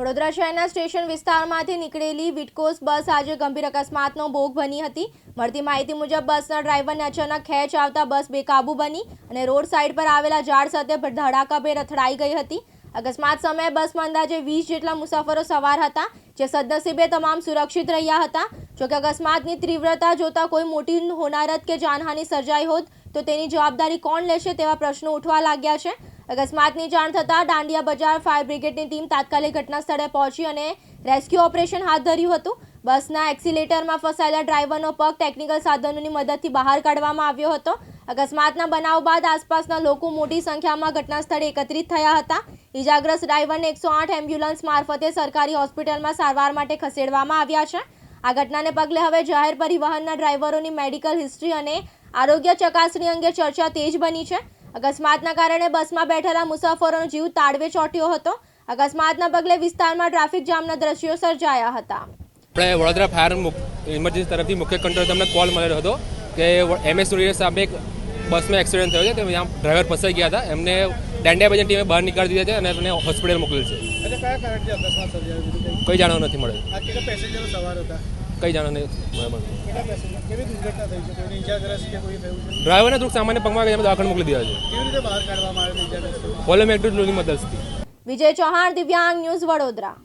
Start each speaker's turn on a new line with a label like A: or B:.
A: વડોદરા શહેરના સ્ટેશન વિસ્તારમાંથી નીકળેલી વિટકોસ બસ આજે ગંભીર અકસ્માતનો ભોગ બની હતી. મળતી માહિતી મુજબ, બસના ડ્રાઈવરને અચાનક ખેંચ આવતા બસ બેકાબુ બની અને રોડ સાઈડ પર આવેલા ઝાડ સાથે ધડાકાભેર અથડાઈ ગઈ હતી. અકસ્માત સમયે બસમાં અંદાજે વીસ જેટલા મુસાફરો સવાર હતા, જે સદનસીબે તમામ સુરક્ષિત રહ્યા હતા. જોકે અકસ્માતની તીવ્રતા જોતા કોઈ મોટી હોનારત કે જાનહાનિ સર્જાઈ હોત, તો તેની જવાબદારી કોણ લેશે તેવા પ્રશ્નો ઉઠવા લાગ્યા છે. અકસ્માતની જાણ થતાં દાંડિયા બજાર ફાયર બ્રિગેડની ટીમ તાત્કાલિક ઘટના સ્થળે પહોંચી અને રેસ્ક્યુ ઓપરેશન હાથ ધર્યું હતું. બસના એક્સિલેટરમાં ફસાયેલા ડ્રાઈવરનો પગ ટેકનિકલ સાધનોની મદદથી બહાર કાઢવામાં આવ્યો હતો. અકસ્માતના બનાવ બાદ આસપાસના લોકો મોટી સંખ્યામાં ઘટના સ્થળે એકત્રિત થયા હતા. ઇજાગ્રસ્ત ડ્રાઈવરને એકસો આઠ એમ્બ્યુલન્સ મારફતે સરકારી હોસ્પિટલમાં સારવાર માટે ખસેડવામાં આવ્યા છે. આ ઘટનાને પગલે હવે જાહેર પરિવહનના ડ્રાઈવરોની મેડિકલ હિસ્ટ્રી અને આરોગ્ય ચકાસણી અંગે ચર્ચા તેજ બની છે. અકસ્માતના કારણે બસમાં બેઠેલા મુસાફરોનો જીવ તાળવે ચોંટ્યો હતો. અકસ્માતના પગલે વિસ્તારમાં ટ્રાફિક જામના દ્રશ્યો સર્જાયા હતા.
B: આપણે વડોદરા ફાયર ઇમરજન્સી તરફથી મુખ્ય કંટ્રોલ તમને કોલ મળેલો હતો કે એમએસ સ્ટુડિયો સામે એક બસમાં એક્સિડન્ટ થયો છે તે ત્યાં ડ્રાઈવર ફસાઈ ગયા હતા. એમને બજાર ટીમે બહાર નીકાળી દીધા છે અને એમને હોસ્પિટલ મોકલેલ છે.
C: કોઈ?
B: જાણવા નથી મળ્યું. જાણવા નથી મળેલ
C: જાણને કંઈ છે?
B: ડ્રાઈવરને થોડુંક સામાન્ય પગમાં ગયા દાખલ મોકલી દીધા છે.
C: કેવી રીતે બહાર કાઢવામાં આવે ઈજાગ્રસ્ત
B: કોલમ એક્ટિવની મદદથી.
A: વિજય ચૌહાણ દિવ્યાંગ ન્યૂઝ વડોદરા.